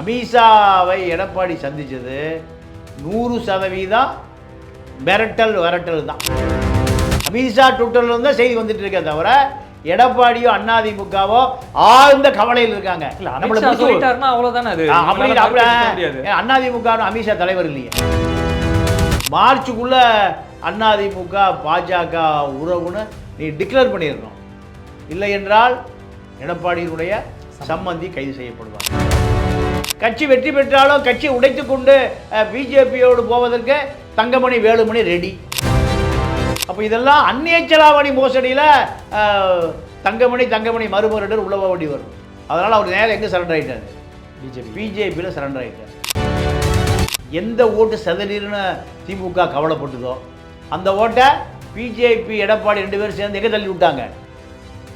அமித்ஷாவை எடப்பாடி சந்திச்சது நூறு சதவீதம் மிரட்டல் விரட்டல் தான். அமித்ஷா ட்விட்டர்ல இருந்து தான் செய்தி வந்துட்டு இருக்கே தவிர எடப்பாடியோ அண்ணாதிமுகவோ ஆழ்ந்த கவலையில் இருக்காங்க. இல்ல நம்மளை அமித்ஷா தலைவர் இல்லையே. மார்ச்சுக்குள்ள அண்ணாதிமுக பாஜக உறவுன்னு நீ டிக்ளேர் பண்ணிடணும். இல்லை என்றால் எடப்பாடியினுடைய சம்மந்தி கைது செய்யப்படுவார். கட்சி வெற்றி பெற்றாலும் கட்சி உடைத்துக் கொண்டு பிஜேபியோடு போவதற்கு தங்கமணி வேலுமணி ரெடி அப்போ இதெல்லாம் அந்நிய செலாவணி மோசடியில் தங்கமணி தங்கமணி மறுமருடர் உழவ வேண்டி வரும். அதனால் அவர் நேரம் எங்கே சரண்டர் ஆயிட்டாரு? பிஜேபி. பிஜேபியில் சரண்டர் ஆயிட்டார். எந்த ஓட்டு சதறீர்னு திமுக கவலைப்பட்டதோ அந்த ஓட்டை பிஜேபி எடப்பாடி ரெண்டு பேரும் சேர்ந்து எங்கே தள்ளி விட்டாங்க?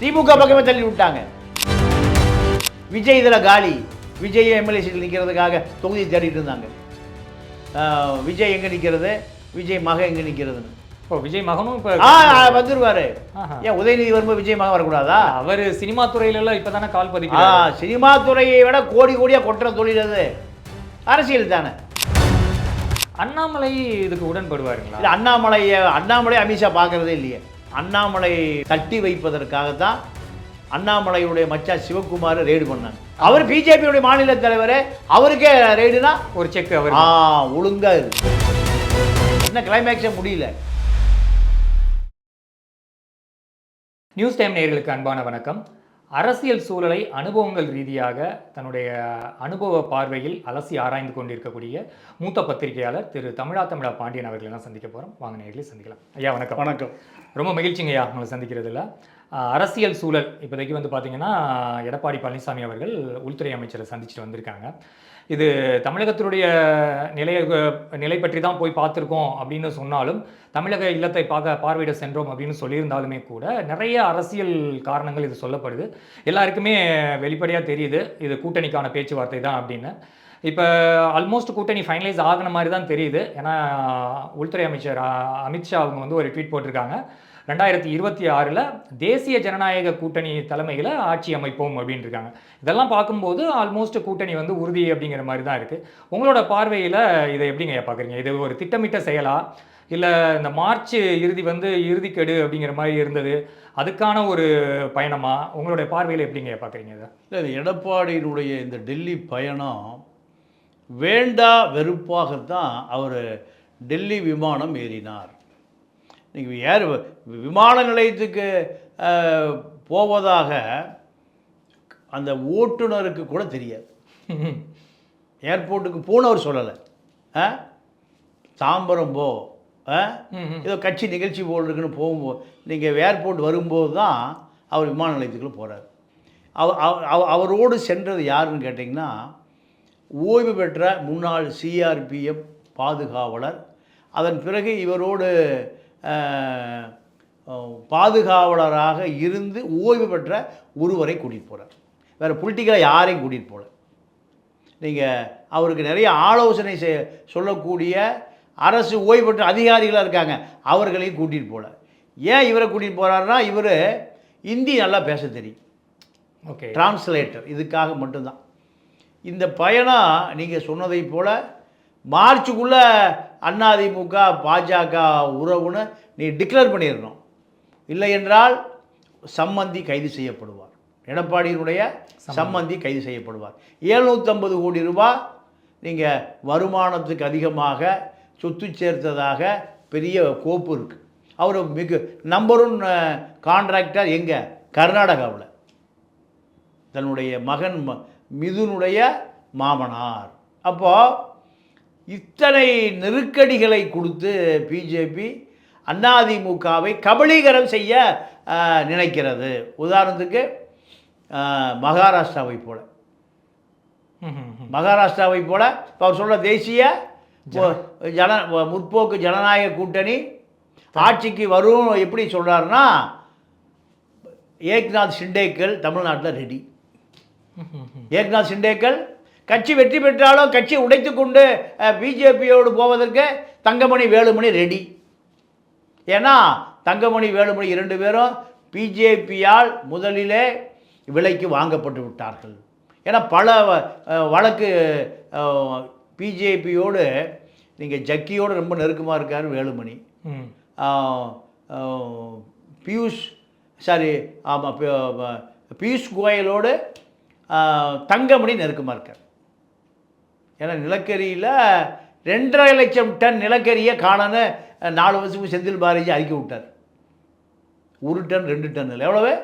திமுக பக்கமே தள்ளி விட்டாங்க. விஜய் இதில் காலி. விஜய் எம்எல்ஏ சீட்டில் நிற்கிறதுக்காக தொகுதி தேடிட்டு இருந்தாங்க. விஜய் எங்கே நிற்கிறது? விஜய் மகன் எங்கே நிற்கிறதுன்னு. இப்போ விஜய் மகனும் இப்ப வந்துருவாரு. ஏன் உதயநிதி வரும்போது விஜய் மகன் வரக்கூடாதா? அவரு சினிமா துறையில எல்லாம் இப்பதானே கால் பதிக்கிறாரு. சினிமா துறையை விட கோடி கோடியாக கொட்டுற தொழில் அது. அரசியல் தானே. அண்ணாமலை இதுக்கு உடன்படுவாருங்களா? இல்லை அண்ணாமலையை அண்ணாமலை அமித்ஷா பார்க்கறதே இல்லையே. அண்ணாமலை தட்டி வைப்பதற்காகத்தான் அண்ணாமலையுடைய மச்சான் சிவகுமார் ரெய்டு பண்ணாங்க. அவர் பிஜேபியுடைய மாநில தலைவர் அவருக்கே ரெய்டுனா ஒரு செக் அவர் ஆ ஒழுங்கா இருக்கு. என்ன கிளைமேக்ஸே முடியல. நியூஸ் டைம் நேயர்களுக்கு அன்பான வணக்கம். அரசியல் சூழலை அனுபவங்கள் ரீதியாக தன்னுடைய அனுபவ பார்வையில் அலசி ஆராய்ந்து கொண்டிருக்கக்கூடிய மூத்த பத்திரிகையாளர் திரு தமிழா தமிழா பாண்டியன் அவர்களை தான் சந்திக்க போகிறோம் வாங்க நேயர்களே சந்திக்கலாம். ஐயா வணக்கம். வணக்கம். ரொம்ப மகிழ்ச்சிங்க ஐயா உங்களை சந்திக்கிறதுல. அரசியல் சூழல் இப்போதைக்கு வந்து பார்த்தீங்கன்னா எடப்பாடி பழனிசாமி அவர்கள் உள்துறை அமைச்சரை சந்திச்சுட்டு வந்திருக்காங்க. இது தமிழகத்தினுடைய நிலை நிலை பற்றி தான் போய் பார்த்துருக்கோம் அப்படின்னு சொன்னாலும் தமிழக இல்லத்தை பார்க்க பார்வையிட சென்றோம் அப்படின்னு சொல்லியிருந்தாலுமே கூட நிறைய அரசியல் காரணங்கள் இது சொல்லப்படுது. எல்லாருக்குமே வெளிப்படையாக தெரியுது இது கூட்டணிக்கான பேச்சுவார்த்தை தான் அப்படின்னு. இப்போ ஆல்மோஸ்ட் கூட்டணி ஃபைனலைஸ் ஆகின மாதிரி தான் தெரியுது. ஏன்னா உள்துறை அமைச்சர் அமித்ஷா அவங்க வந்து ஒரு ட்வீட் போட்டிருக்காங்க. ரெண்டாயிரத்தி இருபத்தி ஆறில் தேசிய ஜனநாயக கூட்டணி தலைமையில் ஆட்சி அமைப்போம் அப்படின்னு இருக்காங்க. இதெல்லாம் பார்க்கும்போது ஆல்மோஸ்ட் கூட்டணி வந்து உறுதி அப்படிங்கிற மாதிரி தான் இருக்குது உங்களோட பார்வையில் இதை எப்படிங்க பார்க்குறீங்க இது ஒரு திட்டமிட்ட செயலா? இல்லை இந்த மார்ச் இறுதி வந்து இறுதிக்கெடு அப்படிங்கிற மாதிரி இருந்தது. அதுக்கான ஒரு பயணமா? உங்களுடைய பார்வையில் எப்படிங்க பார்க்குறீங்க இதை? இல்லை இது எடப்பாடியினுடைய இந்த டெல்லி பயணம் வேண்டா வெறுப்பாகத்தான் அவர் டெல்லி விமானம் ஏறினார். நீங்கள் ஏர் விமான நிலையத்துக்கு போவதாக அந்த ஓட்டுநருக்கு கூட தெரியாது. ஏர்போர்ட்டுக்கு போனவர் சொல்லலை. ஆ தாம்பரம் போ. ஏதோ கட்சி நிகழ்ச்சி போல் இருக்குன்னு போகும்போது நீங்கள் ஏர்போர்ட் வரும்போது தான் அவர் விமான நிலையத்துக்குள்ளே போகிறார் அவர் அவ- அவ- அவரோடு சென்றது யாருன்னு கேட்டிங்கன்னா ஓய்வு பெற்ற முன்னாள் சிஆர்பிஎஃப் பாதுகாவலர். அதன் பிறகு இவரோடு பாதுகாவலராக இருந்து ஓய்வு பெற்ற ஒருவரை கூட்டிகிட்டு போகிறார் வேறு பொலிட்டிக்கலாக யாரையும் கூட்டிகிட்டு போகல நீங்கள் அவருக்கு நிறைய ஆலோசனை செய் சொல்லக்கூடிய அரசு ஓய்வு பெற்ற அதிகாரிகளாக இருக்காங்க. அவர்களையும் கூட்டிகிட்டு போகல ஏன் இவரை கூட்டிகிட்டு போகிறாருன்னா இவர் ஹிந்தி நல்லா பேச தெரியும். ஓகே. டிரான்ஸ்லேட்டர் இதுக்காக மட்டும்தான். இந்த பயணம் நீங்கள் சொன்னதைப் போல் மார்ச்சுக்குள்ளே அதிமுக பாஜக உறவுன்னு நீ டிக்ளேர் பண்ணிடணும். இல்லை என்றால் சம்மந்தி கைது செய்யப்படுவார். எடப்பாடியினுடைய சம்மந்தி. கைது செய்யப்படுவார். ஏழ்நூற்றம்பது கோடி ரூபாய் நீங்கள் வருமானத்துக்கு அதிகமாக சொத்து சேர்த்ததாக பெரிய கோப்பு இருக்குது அவர் மிக நம்பர் ஒன் கான்ட்ராக்டர் எங்கே? கர்நாடகாவில். தன்னுடைய மகன் ம- மிதுனுடைய மாமனார். அப்போ இத்தனை நெருக்கடிகளை கொடுத்து பிஜேபி அதிமுகவை கபலீகரம் செய்ய நினைக்கிறது. உதாரணத்துக்கு மகாராஷ்டிராவை போல. மகாராஷ்டிராவை போல இப்போ அவர் சொல்ற தேசிய ஜன முற்போக்கு ஜனநாயக கூட்டணி ஆட்சிக்கு வரும் எப்படி சொல்றாருன்னா ஏக்நாத் ஷிண்டேக்கல் தமிழ்நாட்டில் ரெடி ஏக்நாத் ஷிண்டேக்கல் கட்சி வெற்றி பெற்றாலும் கட்சி உடைத்து கொண்டு பிஜேபியோடு போவதற்கு தங்கமணி வேலுமணி ரெடி. ஏன்னா தங்கமணி வேலுமணி இரண்டு பேரும் பிஜேபியால் முதலிலே விலைக்கு வாங்கப்பட்டு விட்டார்கள். ஏன்னா பல வழக்கு பிஜேபியோடு நீங்கள் ஜக்கியோடு ரொம்ப நெருக்கமாக இருக்கார் வேலுமணி. பியூஷ் சாரி ஆமாம் பியூஷ் கோயலோடு தங்கமணி நெருக்கமாக இருக்கார். ஏன்னா நிலக்கரியில் ரெண்டரை லட்சம் டன் நிலக்கரியை காணன்னு நாலு வருஷத்துக்கு செந்தில் பாலாஜி அறிக்கை விட்டார். ஒரு டன் ரெண்டு டன் இல்லை. எவ்வளவு?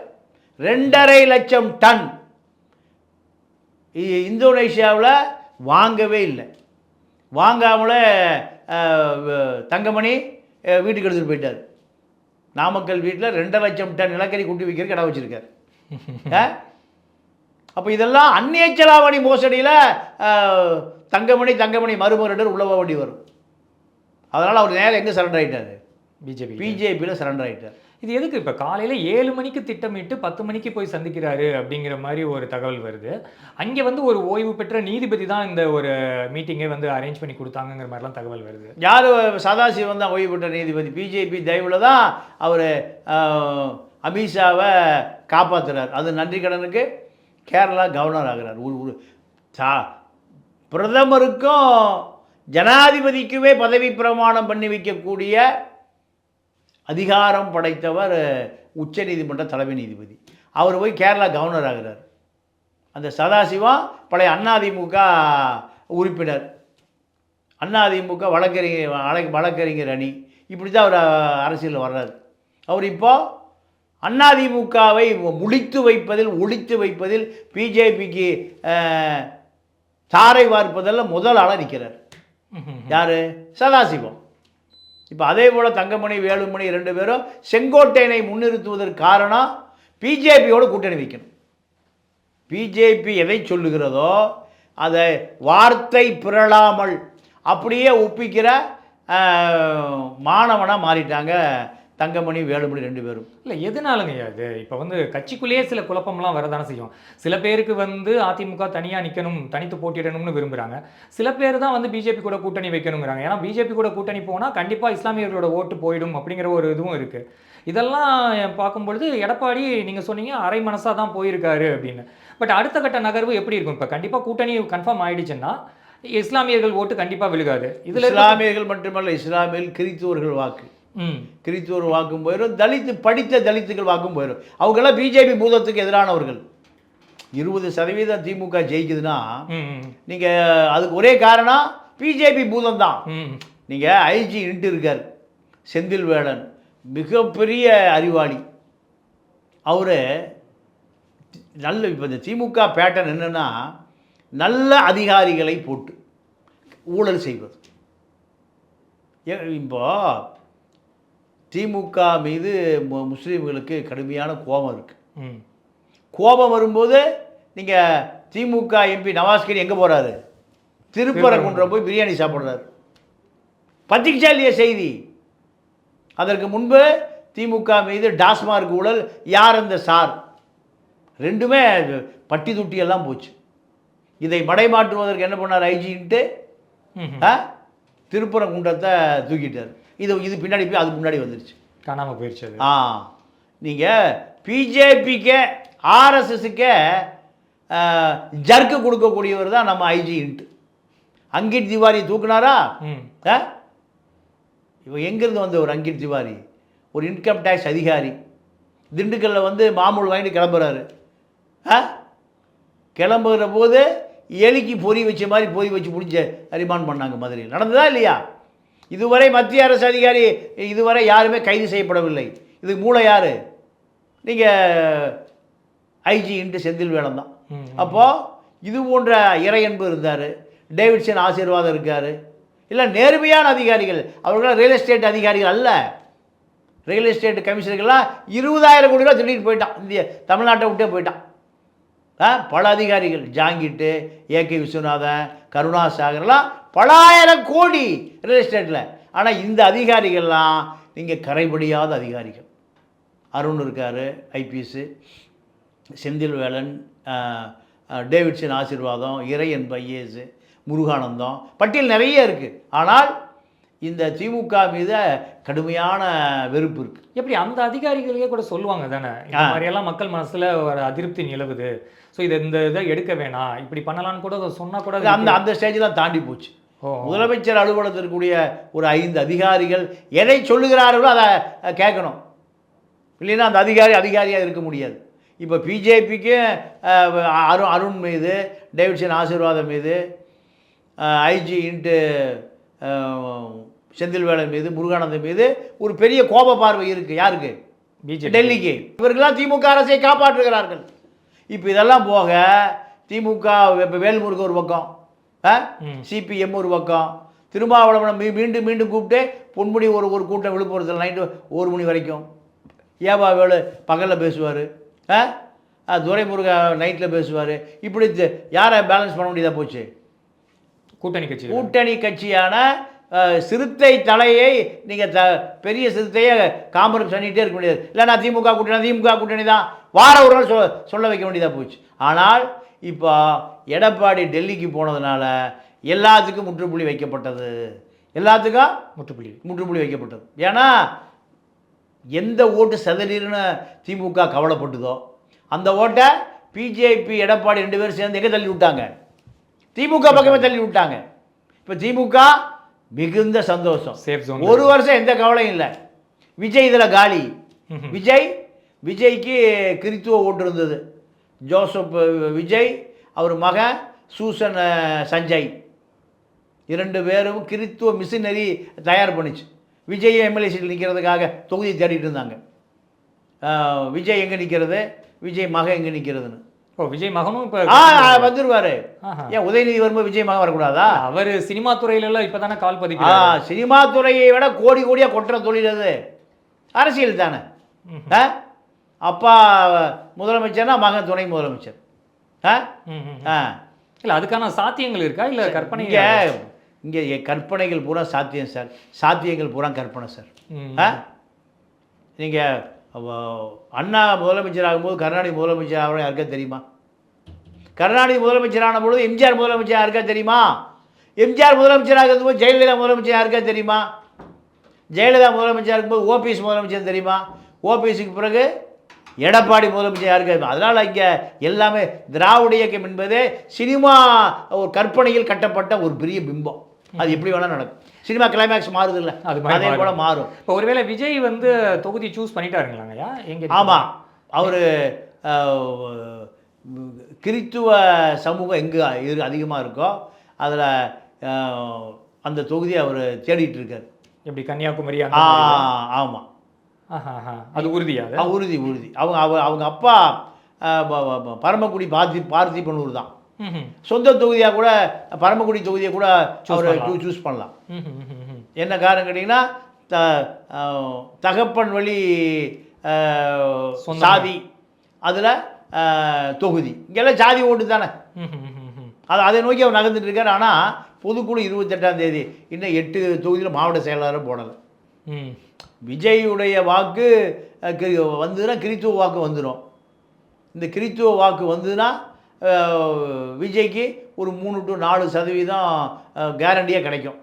ரெண்டரை லட்சம் டன். இ- இந்தோனேஷியாவில் வாங்கவே இல்லை. வாங்காமல் தங்கமணி வீட்டுக்கு எடுத்துகிட்டு போயிட்டார். நாமக்கல் வீட்டில் ரெண்டரை லட்சம் டன் நிலக்கரி குட்டி வைக்கிறதுக்கு கடை வச்சுருக்கார். அப்போ இதெல்லாம் அந்நிய செலாவணி மோசடியில் தங்கமணி தங்கமணி மறுமுறையிடர் உள்ள போக வேண்டி வரும். அதனால் அவர் நேரம் எங்கே சரண்டர் ஆகிட்டார் பிஜேபி பிஜேபியில் சரண்டர் ஆகிட்டார் இது எதுக்கு இப்போ காலையில் ஏழு மணிக்கு திட்டமிட்டு பத்து மணிக்கு போய் சந்திக்கிறாரு அப்படிங்கிற மாதிரி ஒரு தகவல் வருது. அங்கே வந்து ஒரு ஓய்வு பெற்ற நீதிபதி தான் இந்த ஒரு மீட்டிங்கை வந்து அரேஞ்ச் பண்ணி கொடுத்தாங்கங்கிற மாதிரிலாம் தகவல் வருது. யார் சதாசிவம் தான் ஓய்வு பெற்ற நீதிபதி? பிஜேபி தயவில் தான் அவர் அமித்ஷாவை காப்பாற்றுறார் அது நன்றி கடனுக்கு கேரளா கவர்னர் ஆகிறார். ஒரு சா பிரதமருக்கும் ஜனாதிபதிக்குமே பதவி பிரமாணம் பண்ணி வைக்கக்கூடிய அதிகாரம் படைத்தவர் உச்ச நீதிமன்ற தலைமை நீதிபதி. அவர் போய் கேரளா கவர்னர் ஆகிறார். அந்த சதாசிவம் பழைய அதிமுக உறுப்பினர். அதிமுக வழக்கறிஞர் வழக்கு வழக்கறிஞர் அணி. இப்படி தான் அவர் அரசியலில் வர்றார். அவர் இப்போது அதிமுகவை முடித்து வைப்பதில் ஒழித்து வைப்பதில் பிஜேபிக்கு சாரை பார்ப்பதில் முதல் ஆளாக நிற்கிறார் யார்? சதாசிவம். இப்போ அதே போல் தங்கமணி வேலுமணி ரெண்டு பேரும் செங்கோட்டையனை முன்னிறுத்துவதற்கு காரணம் பிஜேபியோடு கூட்டணி வைக்கணும். பிஜேபி எதை சொல்லுகிறதோ அதை வார்த்தை பிறழாமல் அப்படியே ஒப்பிக்கிற மாணவனாக மாறிட்டாங்க தங்கமணி வேலுமணி ரெண்டு பேரும். இல்லை எதனாலங்க இது? இப்போ வந்து கட்சிக்குள்ளேயே சில குழப்பம்லாம் வரதானே செய்யும். சில பேருக்கு வந்து அதிமுக தனியாக நிற்கணும் தனித்து போட்டியிடணும்னு விரும்புகிறாங்க சில பேர் தான் வந்து பிஜேபி கூட கூட்டணி வைக்கணுங்கிறாங்க. ஏன்னா பிஜேபி கூட கூட்டணி போனால் கண்டிப்பாக இஸ்லாமியர்களோட ஓட்டு போயிடும் அப்படிங்கிற ஒரு இதுவும் இருக்குது இதெல்லாம் பார்க்கும்பொழுது எடப்பாடி நீங்கள் சொன்னீங்க அரை மனசாக தான் போயிருக்காரு அப்படின்னு. பட் அடுத்த கட்ட நகர்வு எப்படி இருக்கும்? இப்போ கண்டிப்பாக கூட்டணி கன்ஃபார்ம் ஆயிடுச்சுன்னா இஸ்லாமியர்கள் ஓட்டு கண்டிப்பாக விழுகாது. இதில் இஸ்லாமியர்கள் மட்டுமல்ல இஸ்லாமியர்கள் கிறித்துவர்கள் வாக்கு. ம். கிறித்துவர் வாக்கும் போயிடும் தலித்து படித்த தலித்துகள் வாக்கும் போயிடும் அவங்கெல்லாம் பிஜேபி பூதத்துக்கு எதிரானவர்கள். இருபது சதவீதம் திமுக ஜெயிக்குதுன்னா நீங்கள் அதுக்கு ஒரே காரணம் பிஜேபி பூதம் தான் நீங்கள் ஐஜி இன்ட்டு இருக்கார் செந்தில் வேடன் மிகப்பெரிய அறிவாளி. அவர் நல்ல இப்போ இந்த திமுக பேட்டர்ன் என்னென்னா நல்ல அதிகாரிகளை போட்டு ஊழல் செய்வது. இப்போ திமுக மீது முஸ்லீம்களுக்கு கடுமையான கோபம் இருக்குது கோபம் வரும்போது நீங்கள் திமுக எம்பி நவாஸ்கரி எங்கே போகிறாரு திருப்பரங்குன்றம் போய் பிரியாணி சாப்பிட்றாரு. பத்திரிச்சா இல்லையா செய்தி. அதற்கு முன்பு திமுக மீது டாஸ்மார்க் ஊழல் யார் அந்த சார்? ரெண்டுமே பட்டி துட்டி எல்லாம் போச்சு. இதை மடைமாற்றுவதற்கு என்ன பண்ணார்? ஐஜின்ட்டு திருப்பரங்குன்றத்தை தூக்கிட்டார். இது இது பின்னாடி போய் அது முன்னாடி வந்துருச்சு. காணாமல் போயிடுச்சு ஆ. நீங்கள் பிஜேபிக்கே ஆர்எஸ்எஸ்க்கே ஜர்க்கு கொடுக்கக்கூடியவர் தான் நம்ம ஐஜின்ட்டு அங்கிட் திவாரி தூக்குனாரா? ம். ஆ? இவ எங்கேருந்து வந்த ஒரு அங்கிட் திவாரி? ஒரு இன்கம் டேக்ஸ் அதிகாரி. திண்டுக்கல்ல வந்து மாமூல் வாங்கிட்டு கிளம்புறாரு. ஆ? கிளம்புகிற போது எலிக்கு பொறி வச்ச மாதிரி பொறி வச்சு பிடிச்ச ரிமாண்ட் பண்ணாங்க மதுரையில். நடந்ததா இல்லையா? இதுவரை மத்திய அரசு அதிகாரி இதுவரை யாருமே கைது செய்யப்படவில்லை. இதுக்கு மூளை யார்? நீங்கள் ஐஜின்ட்டு செந்தில் வேலம் தான். அப்போது இது போன்ற இறையன்பு இருந்தார் டேவிட்சன் ஆசீர்வாதம் இருக்கார். இல்லை நேர்மையான அதிகாரிகள் அவர்களாம் ரியல் எஸ்டேட் அதிகாரிகள் அல்ல. ரியல் எஸ்டேட் கமிஷனர்கள்லாம் இருபதாயிரம் கோடி ரூபா திருடிட்டு போயிட்டான். இந்திய தமிழ்நாட்டை விட்டே போயிட்டான். பல அதிகாரிகள் ஜாங்கிட்டு ஏகே விஸ்வநாதன் கருணாசாகர்லாம் பலாயிரம் கோடி ரியல் எஸ்டேட்டில் ஆனால் இந்த அதிகாரிகள்லாம் நீங்கள் கரைபடியாத அதிகாரிகள். அருண் இருக்கார் ஐபிஎஸ்ஸு செந்தில் வேலன் டேவிட்சன் ஆசீர்வாதம் இறையன் ஐஏஎஸ் முருகானந்தம் பட்டியல் நிறைய இருக்குது ஆனால் இந்த திமுக மீது கடுமையான வெறுப்பு இருக்குது எப்படி அந்த அதிகாரிகளே கூட சொல்லுவாங்க தானே? இந்த. மாதிரியெல்லாம் மக்கள் மனசுல ஒரு அதிருப்தி நிலவுது. ஸோ இதை இந்த இதை எடுக்க வேணாம். இப்படி பண்ணலாம்னு கூட சொன்னா கூட அந்த அந்த ஸ்டேஜ்லாம் தாண்டி போச்சு. முதலமைச்சர் அலுவலகத்தில் இருக்கக்கூடிய ஒரு ஐந்து அதிகாரிகள் எதை சொல்லுகிறார்களோ அதை கேட்கணும். இல்லைன்னா அந்த அதிகாரி அதிகாரியாக இருக்க முடியாது. இப்போ பிஜேபிக்கு அருண் அருண் மீது டேவிட்சன் ஆசீர்வாதம் மீது ஐஜி இன்ட்டு செந்தில்வேலன் மீது முருகானந்தம் மீது ஒரு பெரிய கோப பார்வை இருக்குது யாருக்கு? பிஜேபி. டெல்லிக்கு. இவர்களாம் திமுக அரசை காப்பாற்றுகிறார்கள். இப்போ இதெல்லாம் போக திமுக இப்போ வேல்முருகன் ஒரு பக்கம். சிபிஎம் ஒரு பக்கம். திருமாவளவனை மீ மீண்டும் மீண்டும் கூப்பிட்டு பொன்முடி ஒரு ஒரு கூட்டம் விழுப்புரத்தில் நைட்டு ஒரு மணி வரைக்கும். ஏபா வேலு பகலில் பேசுவார். துரைமுருகா நைட்டில் பேசுவார். இப்படி யாரை பேலன்ஸ் பண்ண முடியாதா போச்சு? கூட்டணி கட்சி கூட்டணி கட்சியான சிறுத்தை தலையை நீங்கள் த பெரிய சிறுத்தையை காம்பரம் பண்ணிகிட்டே இருக்க முடியாது இல்லை நான் திமுக கூட்டணி திமுக கூட்டணி தான். வார ஒரு நாள் சொல் சொல்ல வைக்க வேண்டியதாக போச்சு. ஆனால் இப்போ எடப்பாடி டெல்லிக்கு போனதுனால எல்லாத்துக்கும் முற்றுப்புள்ளி வைக்கப்பட்டது. எல்லாத்துக்கும் முற்றுப்புள்ளி. முற்றுப்புள்ளி வைக்கப்பட்டது. ஏன்னா எந்த ஓட்டு சதறீர்னு திமுக கவலைப்பட்டுதோ அந்த ஓட்டை பிஜேபி எடப்பாடி ரெண்டு பேரும் சேர்ந்து எங்கே தள்ளி விட்டாங்க? திமுக பக்கமே தள்ளி விட்டாங்க. இப்போ திமுக மிகுந்த சந்தோஷம். ஒரு வருஷம் எந்த கவலையும் இல்லை. விஜய் இதில் காலி. விஜய் விஜய்க்கு கிறித்துவ ஓட்டு இருந்தது. ஜோசப் விஜய் அவர் மகன் சூசன் சஞ்சய். இரண்டு பேரும் கிறித்துவ மிஷினரி தயார் பண்ணிச்சு. விஜய் எம்எல்ஏ சீட்டில் நிற்கிறதுக்காக தொகுதியை தேடிட்டு இருந்தாங்க. விஜய் எங்கே நிற்கிறது விஜய் மகன் எங்கே நிற்கிறதுன்னு ஓ விஜய் மகனும் இப்ப ஆ வந்துருவாரு. ஆஹா. ஏன் உதயநிதி வரும்போது விஜய் மகன் வரக்கூடாதா? அவர் சினிமா துறையில எல்லாம் இப்பதானே கால் ஆ பதிக்கிறார் சினிமா துறையை விட கோடி கோடியாக கொட்டுற தொழில் அது. அரசியல் தானே. ஆ? அப்பா முதலமைச்சர்னா மகன் துணை முதலமைச்சர். ஆ? இல்ல அதுக்கான சாத்தியங்கள் இருக்கா? இல்ல கற்பனை இங்கே கற்பனைகள் பூரா சாத்தியம் சார். சாத்தியங்கள் பூரா கற்பனை சார். ஆ? நீங்கள் அண்ணா முதலமைச்சர் ஆகும்போது கருணாநிதி முதலமைச்சர் ஆகணும் யாருக்கா தெரியுமா? கருணாநிதி முதலமைச்சர் ஆன பொழுது எம்ஜிஆர் முதலமைச்சர் யாருக்கா தெரியுமா? எம்ஜிஆர் முதலமைச்சர் ஆகும்போது ஜெயலலிதா முதலமைச்சர் யாருக்கா தெரியுமா? ஜெயலலிதா முதலமைச்சர் இருக்கும்போது ஓபிஎஸ் முதலமைச்சர் தெரியுமா? ஓபிஎஸ்க்கு பிறகு எடப்பாடி முதலமைச்சர் யாருக்கு? தெரியுமா? அதனால் இங்கே எல்லாமே திராவிட இயக்கம் என்பதே சினிமா ஒரு கற்பனையில் கட்டப்பட்ட ஒரு பெரிய பிம்பம். அது எப்படி வேணால் நடக்கும். சினிமா கிளைமேக்ஸ் மாறுது இல்லை? அது போல் மாறும். இப்போ ஒருவேளை விஜய் வந்து தொகுதி சூஸ் பண்ணிட்டாருங்களாங்கய்யா எங்க ஆமாம் அவர் கிறித்துவ சமூகம் எங்கே இரு அதிகமாக இருக்கோ அதில் அந்த தொகுதியை அவர் தேடிட்டு இருக்கார். எப்படி கன்னியாகுமரி? ஆமாம். அது உறுதியா உறுதி உறுதி அவங்க அவ அவங்க அப்பா பரமக்குடி பார்த்தி பார்த்திபனூர் தான். சொந்த தொகுதியாக கூட பரமக்குடி தொகுதியை கூட அவர். சூஸ் பண்ணலாம். என்ன காரணம் கேட்டிங்கன்னா த தகப்பன் வழி. சாதி அதில் தொகுதி இங்கெல்லாம் ஜாதி ஓட்டு தானே. அது அதை நோக்கி அவர் நகர்ந்துட்டு இருக்காரு ஆனால் பொதுக்குழு இருபத்தெட்டாம் தேதி இன்னும் எட்டு தொகுதியில் மாவட்ட செயலாளரும் போடலை. விஜயுடைய வாக்கு வந்ததுன்னா கிறித்துவ வாக்கு வந்துடும் இந்த கிறித்துவ வாக்கு வந்ததுன்னா விஜய்க்கு ஒரு மூணு டு நாலு சதவீதம் கேரண்டியாக கிடைக்கும்.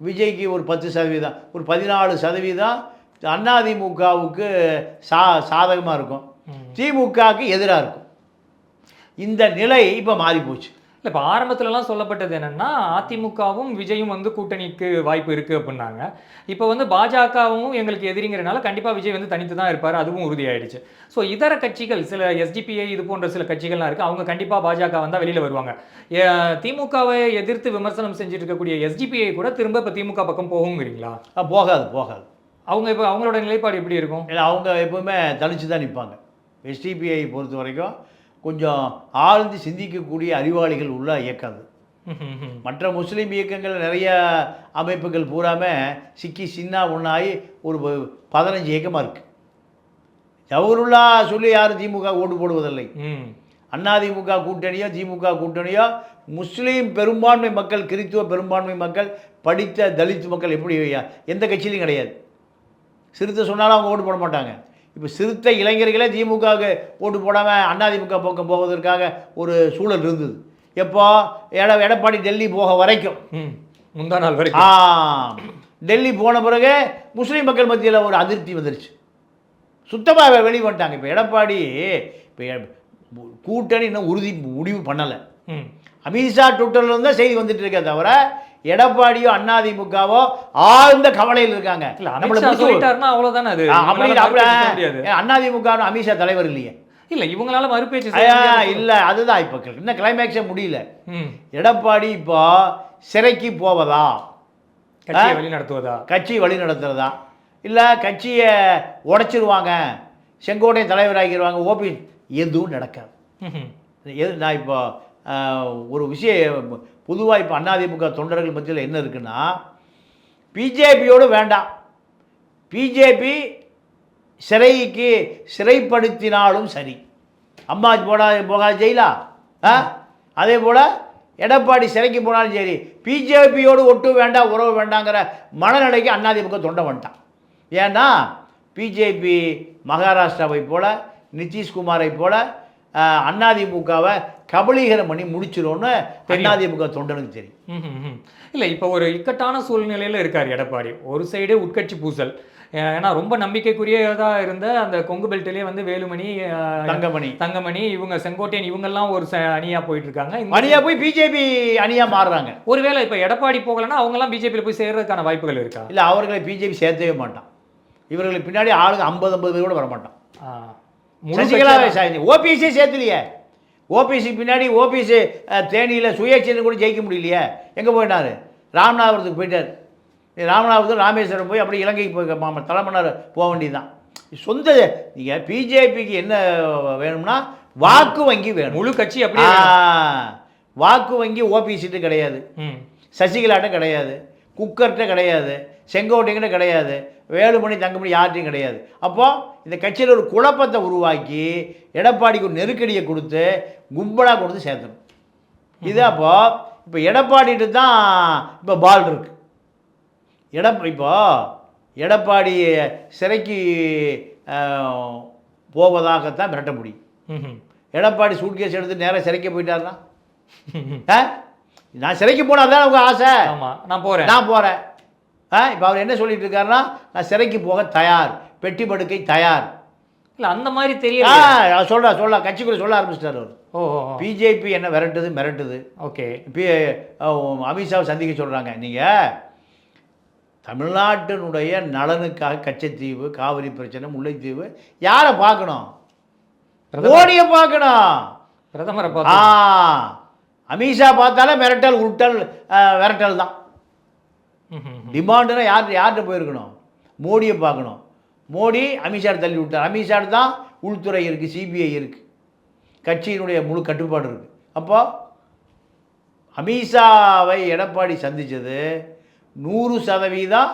விஜய்க்கு ஒரு பத்து சதவீதம். ஒரு பதினாலு சதவீதம் அதிமுகவுக்கு சா சாதகமாக இருக்கும். திமுகவுக்கு எதிராக இருக்கும். இந்த நிலை இப்போ மாறி போச்சு இல்ல இப்போ ஆரம்பத்துலலாம் சொல்லப்பட்டது என்னன்னா அதிமுகவும் விஜயும் வந்து கூட்டணிக்கு வாய்ப்பு இருக்கு அப்படின்னாங்க. இப்போ வந்து பாஜகவும் எங்களுக்கு எதிரிங்கிறனால கண்டிப்பா விஜய் வந்து தனித்து தான் இருப்பார் அதுவும் உறுதியாயிடுச்சு. ஸோ இதர கட்சிகள் சில எஸ்டிபிஐ இது போன்ற சில கட்சிகள்லாம் இருக்கு அவங்க கண்டிப்பா பாஜக வந்தா வெளியில வருவாங்க. திமுகவை எதிர்த்து விமர்சனம் செஞ்சுட்டு இருக்கக்கூடிய எஸ்டிபிஐ கூட திரும்ப இப்போ திமுக பக்கம் போகுங்கிறீங்களா போகாது போகாது. அவங்க இப்போ அவங்களோட நிலைப்பாடு எப்படி இருக்கும்? ஏன்னா அவங்க எப்பவுமே தனிச்சு தான் நிற்பாங்க எஸ்டிபிஐ பொறுத்த வரைக்கும் கொஞ்சம் ஆழ்ந்து சிந்திக்கக்கூடிய அறிவாளிகள் உள்ள இயக்கம் அது. மற்ற முஸ்லீம் இயக்கங்கள் நிறைய அமைப்புகள் பூராமே சிக்கி சின்ன ஒன்றாகி ஒரு பதினஞ்சு இயக்கமாக இருக்குது ஜவஹர்லா சொல்லி யாரும் திமுக ஓட்டு போடுவதில்லை. அதிமுக கூட்டணியோ திமுக கூட்டணியோ முஸ்லீம் பெரும்பான்மை மக்கள் கிறித்துவ பெரும்பான்மை மக்கள் படித்த தலித் மக்கள் எப்படி எந்த கட்சியிலையும் கிடையாது. சிறுத்தை சொன்னாலும் அவங்க ஓட்டு போட மாட்டாங்க. இப்போ சிறுத்தை இளைஞர்களே திமுகவுக்கு ஓட்டு போடாமல் அதிமுக பக்கம் போவதற்காக ஒரு சூழல் இருந்தது. எப்போ எட எடப்பாடி டெல்லி போக வரைக்கும். முந்தா நாள் ஆ வரைக்கும் டெல்லி போன பிறகு முஸ்லீம் மக்கள் மத்தியில் ஒரு அதிருப்தி வந்துருச்சு. சுத்தமாக வெளியே வந்துட்டாங்க இப்போ எடப்பாடி இப்போ கூட்டணி இன்னும் உறுதி முடிவு பண்ணலை. அமித்ஷா ட்விட்டர்ல இருந்தால் செய்தி வந்துட்டு இருக்கே தவிர எடப்பாடியோ அதிமுகவோ ஆழ்ந்த கவலையில் இருக்காங்க. இல்ல நம்மளை அமித்ஷா தலைவர் இல்லையே. இல்ல இவங்களால மறுபேச்சு. இல்ல அதுதான் இப்போ இன்னும் கிளைமேக்ஸே முடியல. எடப்பாடி இப்போ சிறைக்கு போவதா? கட்சியை வழி நடத்துவதா? கட்சி வழி நடத்துறதா? இல்லை கட்சியை உடைச்சிருவாங்க. செங்கோட்டை தலைவராகிடுவாங்க ஓபி எதுவும் நடக்காது. நான் இப்போ ஒரு விஷயம் பொதுவாக இப்போ அதிமுக தொண்டர்கள் மத்தியில் என்ன இருக்குன்னா பிஜேபியோடு வேண்டாம். பிஜேபி சிறைக்கு சிறைப்படுத்தினாலும் சரி. அம்மா போடா போகாது ஜெயிலா? ஆ? அதே போல் எடப்பாடி சிறைக்கு போனாலும் சரி. பிஜேபியோடு ஒட்டு வேண்டாம் உறவு வேண்டாங்கிற மனநிலைக்கு அதிமுக தொண்டை வந்துட்டான். ஏன்னா பிஜேபி மகாராஷ்டிராவை போல் நிதிஷ்குமாரை போல் அதிமுகவை கபலீகரம் பண்ணி முடிச்சிரும்னு அதிமுக தொண்டனுக்கு தெரியும். இல்ல இப்ப ஒரு இக்கட்டான சூழ்நிலையில இருக்கார் எடப்பாடி. ஒரு சைடு உட்கட்சி பூசல். ஏன்னா ரொம்ப நம்பிக்கைக்குரியதா இருந்த அந்த கொங்கு பெல்ட்டிலே வந்து வேலுமணி தங்கமணி. தங்கமணி இவங்க செங்கோட்டையன் இவங்கெல்லாம் ஒரு ச- அணியா போயிட்டு இருக்காங்க இந்த- அணியா போய் பிஜேபி அணியா மாறுறாங்க. ஒருவேளை இப்ப எடப்பாடி போகலன்னா அவங்க எல்லாம் பிஜேபியில் போய் சேர்றதுக்கான வாய்ப்புகள் இருக்கா? இல்லை அவர்களை பிஜேபி சேர்த்தவே மாட்டான். இவர்களுக்கு பின்னாடி ஆளுங்க ஐம்பது ஐம்பது பேர் கூட வர மாட்டான் சசிகலாவை சாய்ந்து ஓபிஎஸ்ஸே சேர்த்துலையே. ஓபிசி பின்னாடி ஓபிஎஸ் தேனியில் சுயேட்சைன்னு கூட ஜெயிக்க முடியலையே. எங்கே போயிட்டாரு? ராமநாதபுரத்துக்கு போயிட்டார். ராமநாதபுரத்து ராமேஸ்வரம் போய் அப்படியே இலங்கைக்கு போய் தலைமன்னார் போக வேண்டியதுதான். சொந்த நீங்கள் பிஜேபிக்கு என்ன வேணும்னா வாக்கு வங்கி வேணும். முழு கட்சி வேணும். வாக்கு வங்கி ஓபிசிட்டு கிடையாது. சசிகலாட்ட கிடையாது. குக்கர்கிட்ட கிடையாது. செங்கோட்டைங்கிட்ட கிடையாது. வேலுமணி தங்கமணி யார்ட்டையும் கிடையாது. அப்போ இந்த கட்சியில் ஒரு குழப்பத்தை உருவாக்கி எடப்பாடிக்கு ஒரு நெருக்கடியை கொடுத்து கும்பலாக கொடுத்து சேர்த்தணும். இது அப்போ இப்போ எடப்பாடிட்டு தான் இப்போ பால் இருக்கு. எடப் இப்போ எடப்பாடி சிறைக்கு போவதாகத்தான் மிரட்ட முடியும். எடப்பாடி சூட்கேஸ் எடுத்து நேராக சிறைக்கு போயிட்டாருன்னா? ஆ? நான் சிறைக்கு போனால் தான் உங்கள் ஆசை? ஆமா நான் போறேன். நான் போகிறேன் இப்போ அவர் என்ன சொல்லிட்டு இருக்காருன்னா நான் சிறைக்கு போக தயார் பெட்டி படுக்கை தயார். இல்ல அந்த மாதிரி தெரியல. சொல்ல சொல்ல கட்சிக்குள்ள சொல்ல ஆரம்பிச்சிட்டார் அவர். ஓ. பிஜேபி என்ன விரட்டுது மிரட்டுது. ஓகே. பி அமித்ஷாவை சந்திக்க சொல்கிறாங்க நீங்கள் தமிழ்நாட்டினுடைய நலனுக்காக கச்சத்தீவு காவிரி பிரச்சனை முல்லைத்தீவு யாரை பார்க்கணும்? மோடியை பார்க்கணும். பிரதமரை ஆ அமித்ஷா பார்த்தாலே மிரட்டல் உருட்டல் விரட்டல் தான். டிமாண்டுனா யார் யார்கிட்ட போயிருக்கணும்? மோடியை பார்க்கணும். மோடி அமித்ஷா தள்ளி விட்டார். அமித்ஷா தான் உள்துறை இருக்குது சிபிஐ இருக்குது கட்சியினுடைய முழு கட்டுப்பாடு இருக்குது அப்போ அமித்ஷாவை எடப்பாடி சந்தித்தது நூறு சதவீதம்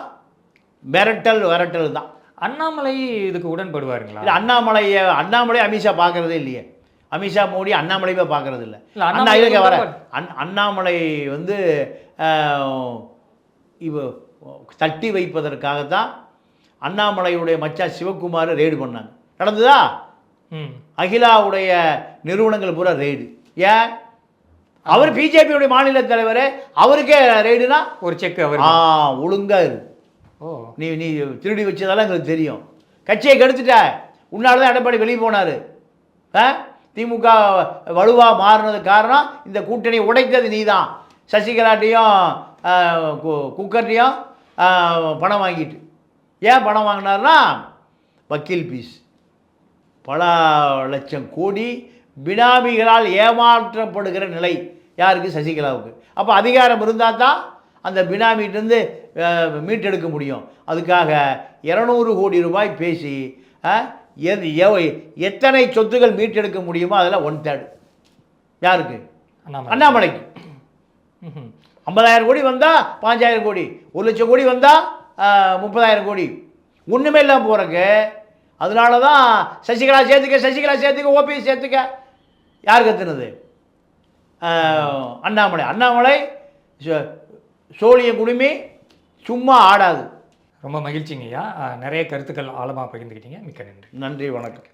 மிரட்டல் விரட்டல் தான். அண்ணாமலை இதுக்கு உடன்படுவாருங்களா? இல்லை அண்ணாமலையை அண்ணாமலை அமித்ஷா பார்க்கறதே இல்லையே. அமித்ஷா மோடி அண்ணாமலையே பார்க்கறது இல்லை. அண்ணா இதுக்கு வர அண்ணாமலை வந்து ஆஹ், தட்டி வைப்பதற்காகத்தான் அண்ணாமலையுடைய மச்சான் சிவகுமார் ரெய்டு பண்ணாங்க. நடந்ததா? அகிலாவுடைய நிறுவனங்கள் பூரா ரெய்டு ஏன்? அவர் பிஜேபியுடைய மாநில தலைவர் அவருக்கே ரெய்டுனா ஒரு செக் அவர் ஆ ஒழுங்கா இரு. நீ நீ திருடி வச்சதெல்லாம் எங்களுக்கு தெரியும். கட்சியை கெடுத்துட்ட உன்னால தான் எடப்பாடி வெளியே போனார். ஆ? திமுக வலுவாக மாறினது காரணம் இந்த கூட்டணி உடைத்தது நீ தான் சசிகலாட்டையும் குக்கர்ட்டையும் பணம் வாங்கிட்டு. ஏன் பணம் வாங்கினார்னா வக்கீல் பீஸ். பல லட்சம் கோடி பினாமிகளால் ஏமாற்றப்படுகிற நிலை யாருக்கு? சசிகலாவுக்கு. அப்போ அதிகாரம் இருந்தால் தான் அந்த பினாமிகிட்டேருந்து மீட்டெடுக்க முடியும். அதுக்காக இரநூறு கோடி ரூபாய் பேசி எது எவ- எத்தனை சொத்துக்கள் மீட்டெடுக்க முடியுமோ அதில் ஒன் தேர்டு யாருக்கு? அண்ணாமலை அண்ணாமலைக்கு. ஐம்பதாயிரம் கோடி வந்தால் பாஞ்சாயிரம் கோடி. ஒரு லட்சம் கோடி வந்தால் முப்பதாயிரம் கோடி. ஒன்றுமே இல்லாமல் போகிறக்கு அதனால தான் சசிகலா சேர்த்துக்க சசிகலா சேர்த்துக்க ஓபிஎஸ் சேர்த்துக்க. யார் கத்துனது? அண்ணாமலை. அண்ணாமலை சோழிய குடுமி சும்மா ஆடாது. ரொம்ப மகிழ்ச்சிங்கய்யா. நிறைய கருத்துக்கள் ஆழமா பகிர்ந்துக்கிட்டீங்க. மிக்க நன்றி. நன்றி வணக்கம்.